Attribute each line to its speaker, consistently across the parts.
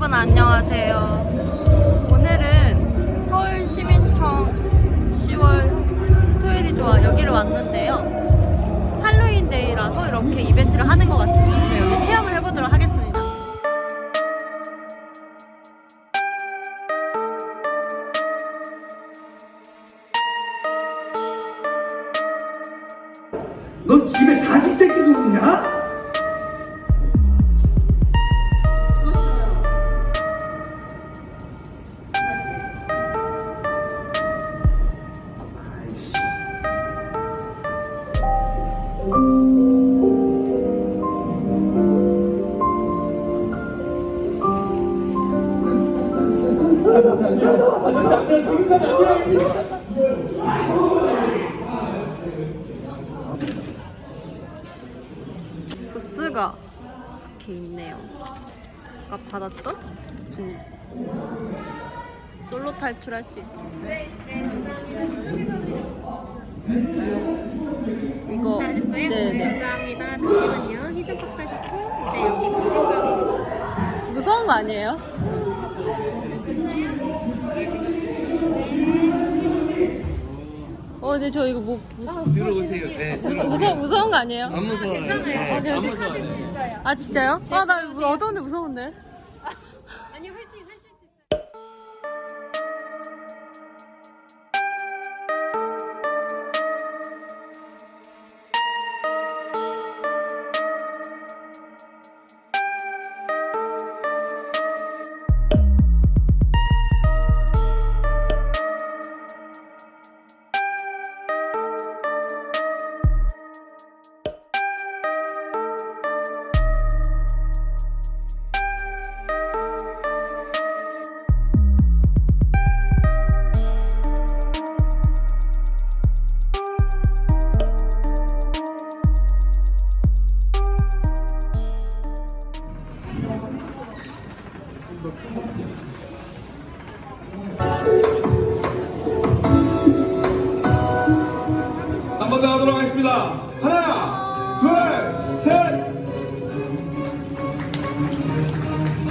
Speaker 1: 여러분 안녕하세요. 오늘은 서울시민청 10월 토요일이 좋아 여기를 왔는데요. 할로윈데이라서 이렇게 이벤트를 하는 것 같습니다. 네, 여기 체험을 해보도록 하겠습니다.
Speaker 2: 넌 집에 자식 새끼도 없냐?
Speaker 1: 부스가 이렇게 있네요. 아까 받았던 음. 솔로 탈출할 수 있어. 이거
Speaker 3: 하셨어요?
Speaker 1: 네네
Speaker 3: 감사합니다. 잠시만요. 히든박 사셨고 이제 여기 공식으로
Speaker 1: 무서운 거 아니에요? 어, 근데 저 이거 뭐 무서
Speaker 4: 들어오세요. 네, 들어오세요.
Speaker 1: 무서 무서운 거 아니에요?
Speaker 4: 안 무서워요.
Speaker 3: 괜찮아요.
Speaker 4: 네,
Speaker 1: 어디,
Speaker 4: 안
Speaker 1: 어디
Speaker 4: 무서워요.
Speaker 3: 있어요.
Speaker 1: 아 진짜요? 아 나 어두운데 무서운데.
Speaker 3: 아니 훨씬 하실
Speaker 2: 한번더 하도록 하겠습니다. 하나, 둘, 셋.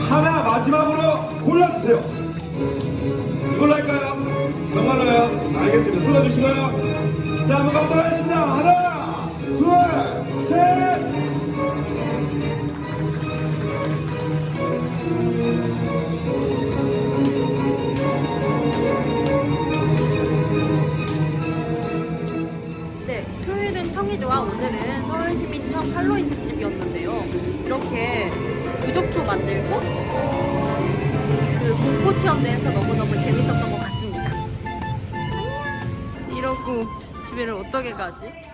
Speaker 2: 하나 마지막으로 골라주세요. 이걸로 할까요? 정말로요? 알겠습니다. 눌러주시고요. 자, 한번 가보도록 하겠습니다. 하나,
Speaker 1: 토요일은 청이 좋아. 오늘은 서울시민청 할로윈 특집이었는데요. 이렇게 부적도 만들고 그 공포 체험도 해서 너무너무 재밌었던 것 같습니다. 이러고 집에를 어떻게 가지?